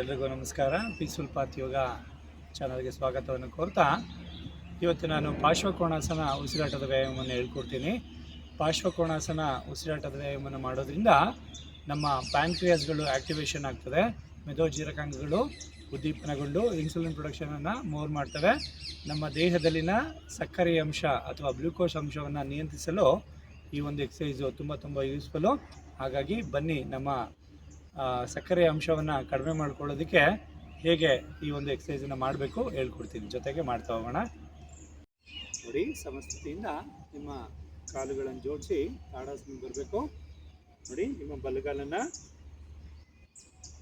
ಎಲ್ರಿಗೂ ನಮಸ್ಕಾರ. Peaceful path ಯೋಗ ಚಾನಲ್ಗೆ ಸ್ವಾಗತವನ್ನು ಕೋರ್ತಾ, ಇವತ್ತು ನಾನು ಪಾರ್ಶ್ವಕೋಣಾಸನ ಉಸಿರಾಟದ ವ್ಯಾಯಾಮವನ್ನು ಹೇಳ್ಕೊಡ್ತೀನಿ. ಪಾರ್ಶ್ವಕೋಣಾಸನ ಉಸಿರಾಟದ ವ್ಯಾಯಾಮವನ್ನು ಮಾಡೋದ್ರಿಂದ ನಮ್ಮ ಪ್ಯಾಂಕ್ರಿಯಾಸ್ಗಳು ಆ್ಯಕ್ಟಿವೇಶನ್ ಆಗ್ತದೆ ಮೆದೋಜೀರಕಾಂಗಗಳು ಉದ್ದೀಪನಗೊಂಡು ಇನ್ಸುಲಿನ್ ಪ್ರೊಡಕ್ಷನನ್ನು ಮೋರ್ ಮಾಡ್ತವೆ. ನಮ್ಮ ದೇಹದಲ್ಲಿನ ಸಕ್ಕರೆ ಅಂಶ ಅಥವಾ ಗ್ಲೂಕೋಸ್ ಅಂಶವನ್ನು ನಿಯಂತ್ರಿಸಲು ಈ ಒಂದು ಎಕ್ಸಸೈಸು ತುಂಬ ತುಂಬ ಯೂಸ್ಫುಲ್ಲು. ಹಾಗಾಗಿ ಬನ್ನಿ ನಮ್ಮ ಸಕ್ಕರೆ ಅಂಶವನ್ನು ಕಡಿಮೆ ಮಾಡ್ಕೊಳ್ಳೋದಕ್ಕೆ ಹೇಗೆ ಈ ಒಂದು ಎಕ್ಸಸೈಸನ್ನು ಮಾಡಬೇಕು ಹೇಳ್ಕೊಡ್ತೀನಿ. ಜೊತೆಗೆ ಮಾಡ್ತಾ ಹೋಗೋಣ. ನೋಡಿ, ಸಮಸ್ಥಿತಿಯಿಂದ ನಿಮ್ಮ ಕಾಲುಗಳನ್ನು ಜೋಡಿಸಿ ತಾಡಾಸನ ಬರಬೇಕು. ನೋಡಿ, ನಿಮ್ಮ ಬಲಗಾಲನ್ನು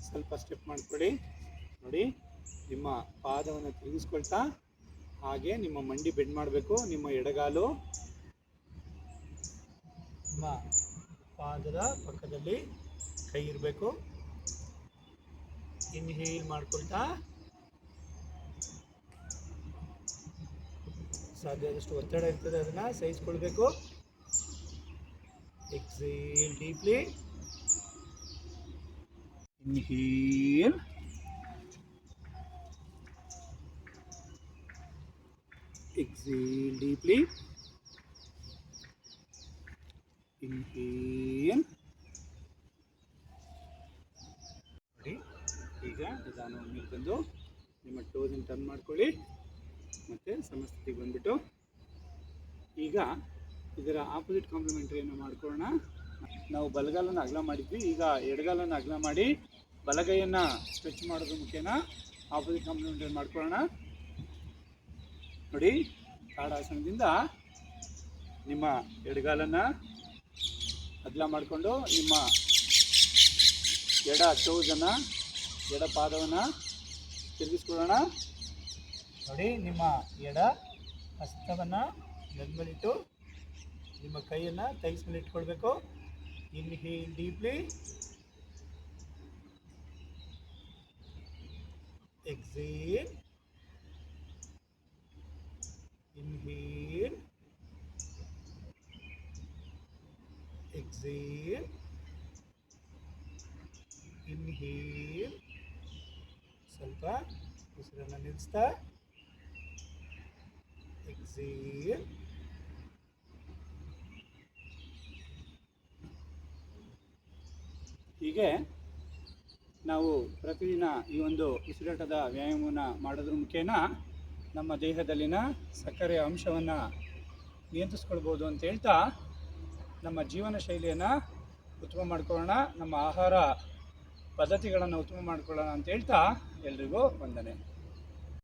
ಸ್ವಲ್ಪ ಸ್ಟೆಪ್ ಮಾಡ್ಕೊಳ್ಳಿ. ನೋಡಿ, ನಿಮ್ಮ ಪಾದವನ್ನು ತಿರುಗಿಸ್ಕೊಳ್ತಾ ಹಾಗೆ ನಿಮ್ಮ ಮಂಡಿ ಬೆಂಡ್ ಮಾಡಬೇಕು. ನಿಮ್ಮ ಎಡಗಾಲು ನಿಮ್ಮ ಪಾದದ ಪಕ್ಕದಲ್ಲಿ ಕೈ ಇರಬೇಕು. ಇನ್ಹೇಲ್ ಮಾಡ್ಕೊಳ್ತಾ. ಸಾಧ್ಯದಷ್ಟು ಒತ್ತಡ ಇರ್ತದೆ ಅದನ್ನ, ಸಹಿಸ್ಕೊಳ್ಬೇಕು. Exhale deeply inhale exhale deeply inhale ನೋಡಿ ಈಗ ಬಂದು ನಿಮ್ಮ ಟೋಸನ್ನು ಟರ್ನ್ ಮಾಡ್ಕೊಳ್ಳಿ. ಮತ್ತು ಸಮಸ್ಥಿತಿಗೆ ಬಂದ್ಬಿಟ್ಟು ಈಗ ಇದರ ಆಪೋಸಿಟ್ ಕಾಂಪ್ಲಿಮೆಂಟ್ರಿಯನ್ನು ಮಾಡ್ಕೊಳ್ಳೋಣ. ನಾವು ಬಲಗಾಲನ್ನು ಅಗಲ ಮಾಡಿದ್ವಿ. ಈಗ ಎಡಗಾಲನ್ನು ಅಗಲ ಮಾಡಿ ಬಲಗೈಯನ್ನು ಸ್ಟ್ರೆಚ್ ಮಾಡೋದು ಮುಖೇನ ಆಪೋಸಿಟ್ ಕಾಂಪ್ಲಿಮೆಂಟ್ರಿ ಮಾಡ್ಕೊಳ್ಳೋಣ. ನೋಡಿ, ಕಾಡಾಸನದಿಂದ ನಿಮ್ಮ ಎಡಗಾಲನ್ನು ಅಗಲ ಮಾಡಿಕೊಂಡು ನಿಮ್ಮ ಎಡ ಟೋಸನ್ನು ಎಡ ಪಾದವನ್ನು ತಿರುಗಿಸ್ಕೊಳ್ಳೋಣ ನೋಡಿ, ನಿಮ್ಮ ಎಡ ಹಸ್ತವನ್ನು ನೆಲಮೇಲಿಟ್ಟು ನಿಮ್ಮ ಕೈಯನ್ನು ತೈಸ್ ಮೇಲೆ ಇಟ್ಕೊಳ್ಬೇಕು ಹೀ, deeply. Exhale. Inhale. Exhale. Inhale. ಸ್ವಲ್ಪ ಉಸಿರನ್ನು ನಿಲ್ಲಿಸ್ತಾ ಎಕ್ಸೇಲ್. ಹೀಗೆ ನಾವು ಪ್ರತಿದಿನ ಈ ಒಂದು ಉಸಿರಾಟದ ವ್ಯಾಯಾಮವನ್ನು ಮಾಡೋದ್ರ ಮುಖೇನ ನಮ್ಮ ದೇಹದಲ್ಲಿನ ಸಕ್ಕರೆಯ ಅಂಶವನ್ನು ನಿಯಂತ್ರಿಸ್ಕೊಳ್ಬೋದು ಅಂತ ಹೇಳ್ತಾ ನಮ್ಮ ಜೀವನ ಶೈಲಿಯನ್ನು ಉತ್ತಮ ಮಾಡ್ಕೊಳ್ಳೋಣ. ನಮ್ಮ ಆಹಾರ ಪದ್ಧತಿಗಳನ್ನು ಉತ್ತಮ ಮಾಡ್ಕೊಳ್ಳೋಣ ಅಂತ ಹೇಳ್ತಾ ಎಲ್ರಿಗೂ ವಂದನೆ.